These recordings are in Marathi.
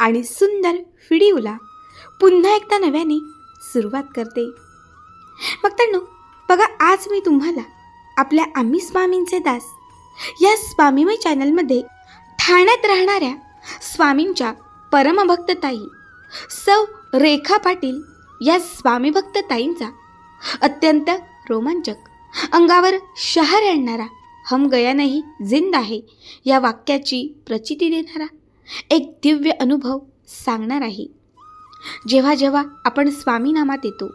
आणि सुंदर व्हिडिओला पुन्हा एकदा नव्याने सुरुवात करते. मग तर बघा आज मी तुम्हाला आपल्या आम्ही स्वामींचे दास या स्वामीमय चॅनलमध्ये ठाण्यात राहणाऱ्या स्वामींच्या परमभक्तताई सौ रेखा पाटील या स्वामीभक्तताईंचा अत्यंत रोमांचक अंगावर शहर आणणारा हम गया नाही जिंद आहे या वाक्याची प्रचिती देणारा एक दिव्य अनुभव सांगणार आहे. जेव्हा जेव्हा आपण स्वामी नामात येतो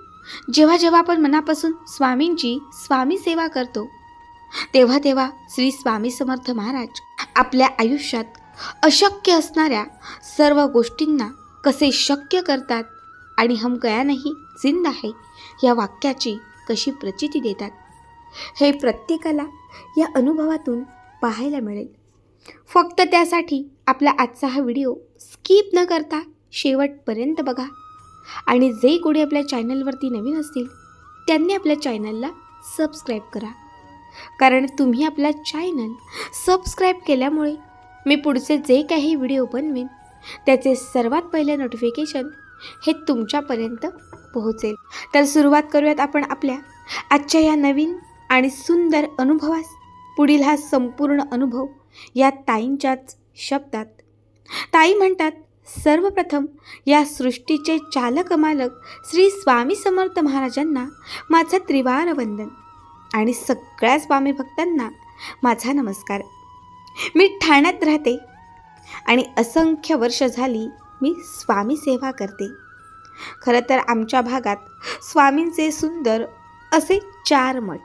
जेव्हा जेव्हा आपण मनापासून स्वामींची स्वामी सेवा करतो तेव्हा तेव्हा श्री स्वामी समर्थ महाराज आपल्या आयुष्यात अशक्य असणाऱ्या सर्व गोष्टींना कसे शक्य करतात आणि हम गया नाही जिंद आहे या वाक्याची कशी प्रचिती देतात हे प्रत्येकाला या अनुभवातून पाहायला मिळेल. फक्त त्यासाठी आपला आजचा हा व्हिडिओ स्किप न करता शेवटपर्यंत बघा. आणि जे कोणी आपल्या चॅनलवरती नवीन असतील त्यांनी आपल्या चॅनलला सबस्क्राईब करा. कारण तुम्ही आपला चॅनल सबस्क्राईब केल्यामुळे मी पुढचे जे काही व्हिडिओ बनवेन त्याचे सर्वात पहिले नोटिफिकेशन हे तुमच्यापर्यंत पोहोचेल. तर सुरुवात करूयात आपण आपल्या आजच्या या नवीन आणि सुंदर अनुभवास. पुढील हा संपूर्ण अनुभव या ताईंच्याच शब्दात. ताई म्हणतात सर्वप्रथम या सृष्टीचे चालक मालक श्री स्वामी समर्थ महाराजांना माझं त्रिवार वंदन आणि सगळ्या स्वामी भक्तांना माझा नमस्कार. मी ठाण्यात राहते आणि असंख्य वर्ष झाली मी स्वामी सेवा करते. खरं तर आमच्या भागात स्वामींचे सुंदर असे चार मठ.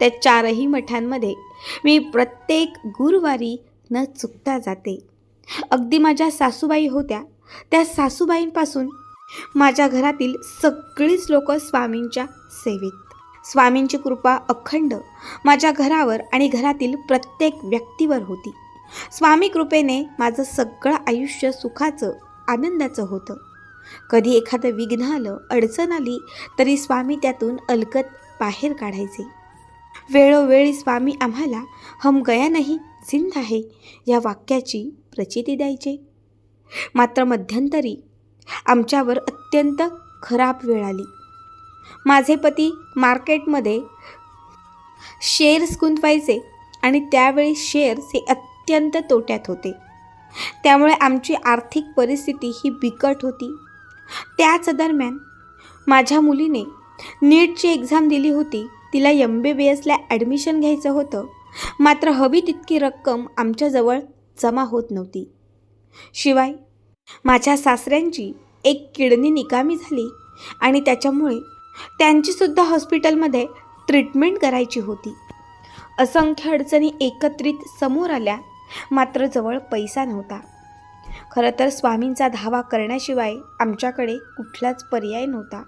त्या चारही मठांमध्ये मी प्रत्येक गुरुवारी न चुकता जाते. अगदी माझ्या सासूबाई होत्या. त्या सासूबाईंपासून माझ्या घरातील सगळीच लोक स्वामींच्या सेवेत. स्वामींची कृपा अखंड माझ्या घरावर आणि घरातील प्रत्येक व्यक्तीवर होती. स्वामी कृपेने माझं सगळं आयुष्य सुखाचं आनंदाचं होतं. कधी एखादं विघ्न आलं अडचण आली तरी स्वामी त्यातून अलगत बाहेर काढायचे. वेळोवेळी स्वामी आम्हाला हम गया नाही जिंद आहे या वाक्याची प्रचिती द्यायचे. मात्र मध्यंतरी आमच्यावर अत्यंत खराब वेळ आली. माझे पती मार्केटमध्ये शेअर्स गुंतवायचे आणि त्यावेळी शेअर्स हे अत्यंत तोट्यात होते. त्यामुळे आमची आर्थिक परिस्थिती ही बिकट होती. त्याच दरम्यान माझ्या मुलीने नीटची एक्झाम दिली होती तिला एम बी बी एसला ॲडमिशन घ्यायचं होतं. मात्र हवी तितकी रक्कम आमच्याजवळ जमा होत नव्हती. शिवाय माझ्या सासऱ्यांची एक किडनी निकामी झाली आणि त्याच्यामुळे त्यांचीसुद्धा हॉस्पिटलमध्ये ट्रीटमेंट करायची होती. असंख्य अडचणी एकत्रित समोर आल्या मात्र जवळ पैसा नव्हता. खरं तर स्वामींचा धावा करण्याशिवाय आमच्याकडे कुठलाच पर्याय नव्हता.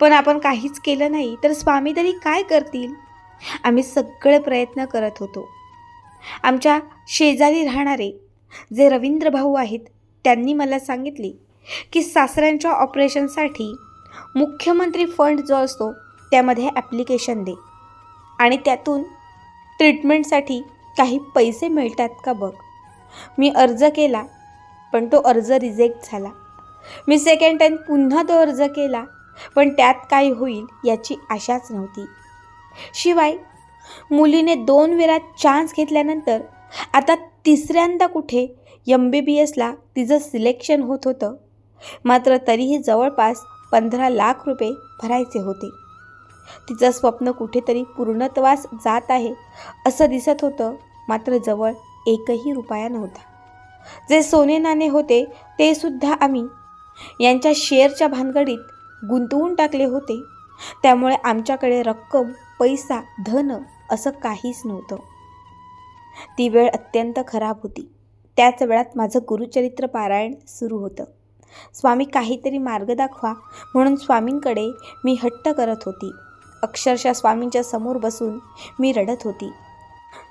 पण आपण काहीच केलं नाही तर स्वामी तरी काय करतील? आम्ही सगळे प्रयत्न करत होतो. आमच्या शेजारी राहणारे जे रवींद्र भाऊ आहेत त्यांनी मला सांगितले की सासऱ्यांच्या ऑपरेशनसाठी मुख्यमंत्री फंड जो असतो त्यामध्ये ॲप्लिकेशन दे. आणि त्यातून ट्रीटमेंटसाठी काही पैसे मिळतात का बघ? मी अर्ज केला पण तो अर्ज रिजेक्ट झाला. मी सेकंड टाईम पुन्हा तो अर्ज केला पण त्यात काय होईल याची आशाच नव्हती. शिवाय मुलीने दोन वेळा चान्स घेतल्यानंतर आता तिसऱ्यांदा कुठे एम बी बी एसला तिचं सिलेक्शन होत होतं. मात्र तरीही जवळपास पंधरा लाख रुपये भरायचे होते. तिचं स्वप्न कुठेतरी पूर्णत्वास जात आहे असं दिसत होतं. मात्र जवळ एकही रुपया नव्हता. जे सोने नाणे होते ते सुद्धा आम्ही यांच्या शेअरच्या भानगडीत गुंतवून टाकले होते. त्यामुळे आमच्याकडे रक्कम पैसा धन असं काहीच नव्हतं. ती वेळ अत्यंत खराब होती. त्याच वेळात माझं गुरुचरित्र पारायण सुरू होतं. स्वामी काहीतरी मार्ग दाखवा म्हणून स्वामींकडे मी हट्ट करत होती. अक्षरशः स्वामींच्या समोर बसून मी रडत होती.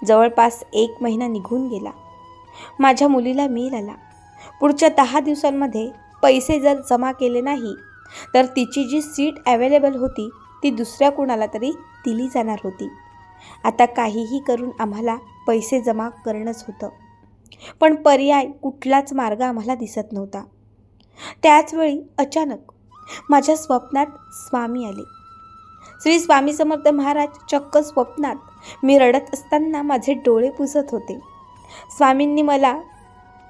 जवळपास एक महिना निघून गेला. माझ्या मुलीला मेल आला. पुढच्या दहा दिवसांमध्ये पैसे जर जमा केले नाही तर तिची जी सीट अवेलेबल होती ती दुसऱ्या कुणाला तरी दिली जाणार होती. आता काहीही करून आम्हाला पैसे जमा करणंच होतं. पण पर्याय कुठलाच मार्ग आम्हाला दिसत नव्हता. त्याचवेळी अचानक माझ्या स्वप्नात स्वामी आले. श्री स्वामी समर्थ महाराज चक्क स्वप्नात मी रडत असताना माझे डोळे पुसत होते. स्वामींनी मला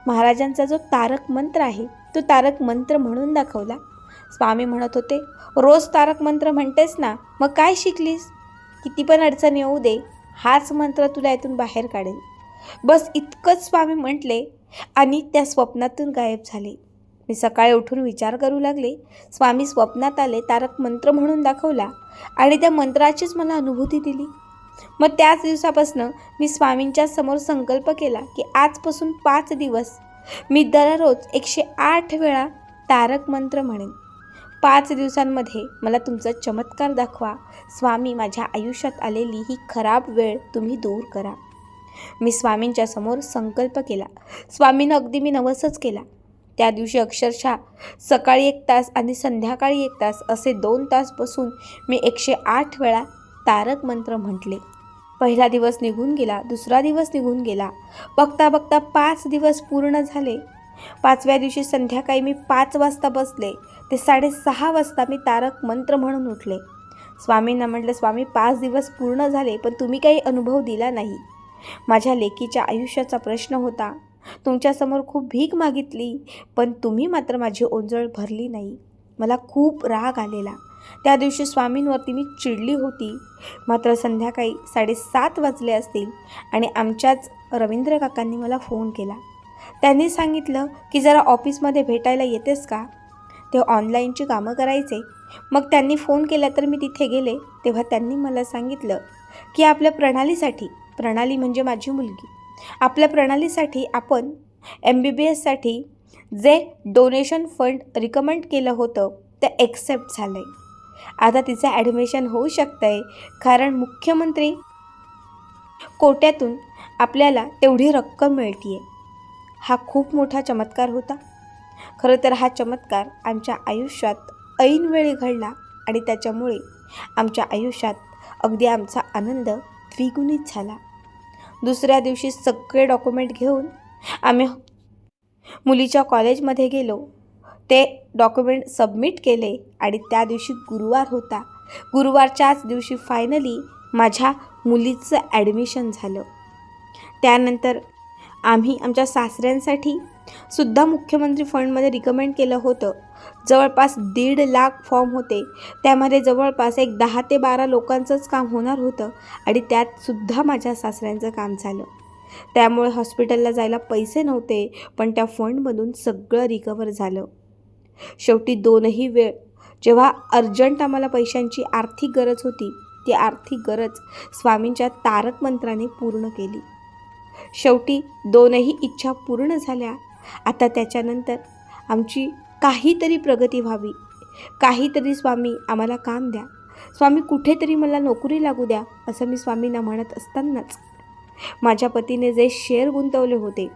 महाराजांचा जो तारक मंत्र आहे तो तारक मंत्र म्हणून दाखवला. स्वामी म्हणत होते रोज तारक मंत्र म्हणतेस ना मग काय शिकलीस? किती पण अडचण येऊ दे हाच मंत्र तुला यातून बाहेर काढेल. बस इतकंच स्वामी म्हटले आणि त्या स्वप्नातून गायब झाले. मी सकाळी उठून विचार करू लागले. स्वामी स्वप्नात आले तारक मंत्र म्हणून दाखवला आणि त्या मंत्राचीच मला अनुभूती दिली. मग त्याच दिवसापासून मी स्वामींच्या समोर संकल्प केला की आजपासून पाच दिवस मी दररोज एकशे आठ वेळा तारक मंत्र म्हणेन. पाच दिवसांमध्ये मला तुमचा चमत्कार दाखवा. स्वामी माझ्या आयुष्यात आलेली ही खराब वेळ तुम्ही दूर करा. मी स्वामींच्या समोर संकल्प केला. स्वामीनं अगदी मी नवसच केला. त्या दिवशी अक्षरशः सकाळी एक तास आणि संध्याकाळी एक तास असे दोन तास बसून मी एकशे आठ वेळा तारक मंत्र म्हटले. पहिला दिवस निघून गेला दुसरा दिवस निघून गेला. बघता बघता पाच दिवस पूर्ण झाले. पाचव्या दिवशी संध्याकाळी मी पाच वाजता बसले. ते साडेसहा वाजता मी तारक मंत्र म्हणून उठले. स्वामींना म्हटलं स्वामी पाच दिवस पूर्ण झाले पण तुम्ही काही अनुभव दिला नाही. माझ्या लेकीच्या आयुष्याचा प्रश्न होता. तुमच्यासमोर खूप भीक मागितली पण तुम्ही मात्र माझी ओंजळ भरली नाही. मला खूप राग आलेला. त्या दिवशी स्वामींवरती मी चिडली होती. मात्र संध्याकाळी साडेसात वाजले असतील आणि आमच्याच रवींद्र काकांनी मला फोन केला. त्यांनी सांगितलं की जरा ऑफिसमध्ये भेटायला येतेस का? ते ऑनलाईनची कामं करायचे. मग त्यांनी फोन केला तर मी तिथे गेले. तेव्हा त्यांनी मला सांगितलं की आपल्या प्रणालीसाठी प्रणाली म्हणजे माझी मुलगी आपल्या प्रणालीसाठी आपण एम बी बी एससाठी जे डोनेशन फंड रिकमेंड केलं होतं ते एक्सेप्ट झालं आहे आता तिचं ॲडमिशन होऊ शकतं आहे कारण मुख्यमंत्री कोट्यातून आपल्याला तेवढी रक्कम मिळते आहे हा खूप मोठा चमत्कार होता. खरं तर हा चमत्कार आमच्या आयुष्यात ऐनवेळी घडला आणि त्याच्यामुळे आमच्या आयुष्यात अगदी आमचा आनंद द्विगुणित झाला. दुसऱ्या दिवशी सगळे डॉक्युमेंट घेऊन आम्ही मुलीच्या कॉलेजमध्ये गेलो. ते डॉक्युमेंट सबमिट केले आणि त्या दिवशी गुरुवार होता. गुरुवारच्याच दिवशी फायनली माझ्या मुलीचं ॲडमिशन झालं. त्यानंतर आम्ही आमच्या सासऱ्यांसाठी सुद्धा मुख्यमंत्री फंडमध्ये रिकमेंड केलं होतं. जवळपास दीड लाख फॉर्म होते. त्यामध्ये जवळपास एक दहा ते बारा लोकांचंच काम होणार होतं आणि त्यात सुद्धा माझ्या सासऱ्यांचं काम झालं. त्यामुळे हॉस्पिटलला जायला पैसे नव्हते पण त्या फंडमधून सगळं रिकवर झालं. शेवटी दोनही वेळ जेव्हा अर्जंट आम्हाला पैशांची आर्थिक गरज होती ती आर्थिक गरज स्वामींच्या तारक मंत्राने पूर्ण केली. शेवटी दोनही इच्छा पूर्ण झाल्या. आता त्याच्यानंतर आमची काहीतरी प्रगती व्हावी. काहीतरी स्वामी आम्हाला काम द्या. स्वामी कुठेतरी मला नोकरी लागू द्या असं मी स्वामींना म्हणत असतानाच माझ्या पतीने जे शेअर गुंतवले होते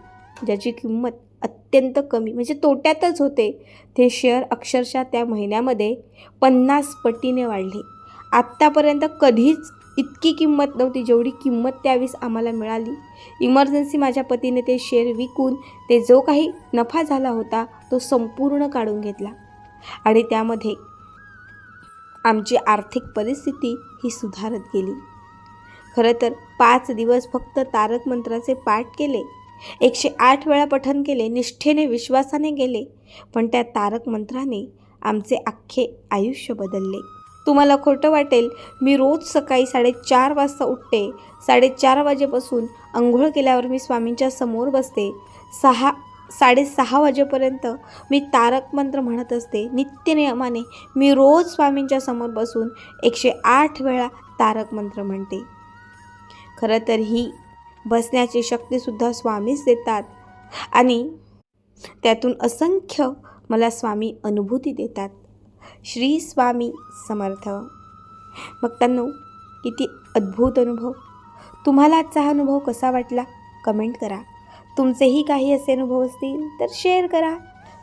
ज्याची किंमत अत्यंत कमी म्हणजे तोट्यातच होते ते शेअर अक्षरशः त्या महिन्यामध्ये पन्नास पटीने वाढले. आत्तापर्यंत कधीच इतकी किंमत नव्हती जेवढी किंमत त्यावेळेस आम्हाला मिळाली. इमर्जन्सी माझ्या पतीने ते शेअर विकून ते जो काही नफा झाला होता तो संपूर्ण काढून घेतला. आणि त्यामध्ये आमची आर्थिक परिस्थिती ही सुधारत गेली. खरं तर पाच दिवस फक्त तारक मंत्राचे पाठ केले. एकशे आठ वेळा पठन केले निष्ठेने विश्वासाने गेले. पण त्या तारक मंत्राने आमचे अख्खे आयुष्य बदलले. तुम्हाला खोटं वाटेल. मी रोज सकाळी साडेचार वाजता उठते. साडेचार वाजेपासून आंघोळ केल्यावर मी स्वामींच्या समोर बसते. सहा साडेसहा वाजेपर्यंत मी तारक मंत्र म्हणत असते. नित्यनियमाने मी रोज स्वामींच्या समोर बसून एकशे आठ वेळा तारक मंत्र म्हणते. खरं तर ही बसण्याची शक्तीसुद्धा स्वामीच देतात. आणि त्यातून असंख्य मला स्वामी अनुभूती देतात. श्री स्वामी समर्थ. भक्तांनो किती अद्भुत अनुभव. तुम्हाला आजचा हा अनुभव कसा वाटला? कमेंट करा. तुमचेही काही असे अनुभव असतील तर शेअर करा.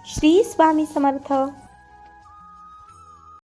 श्री स्वामी समर्थ.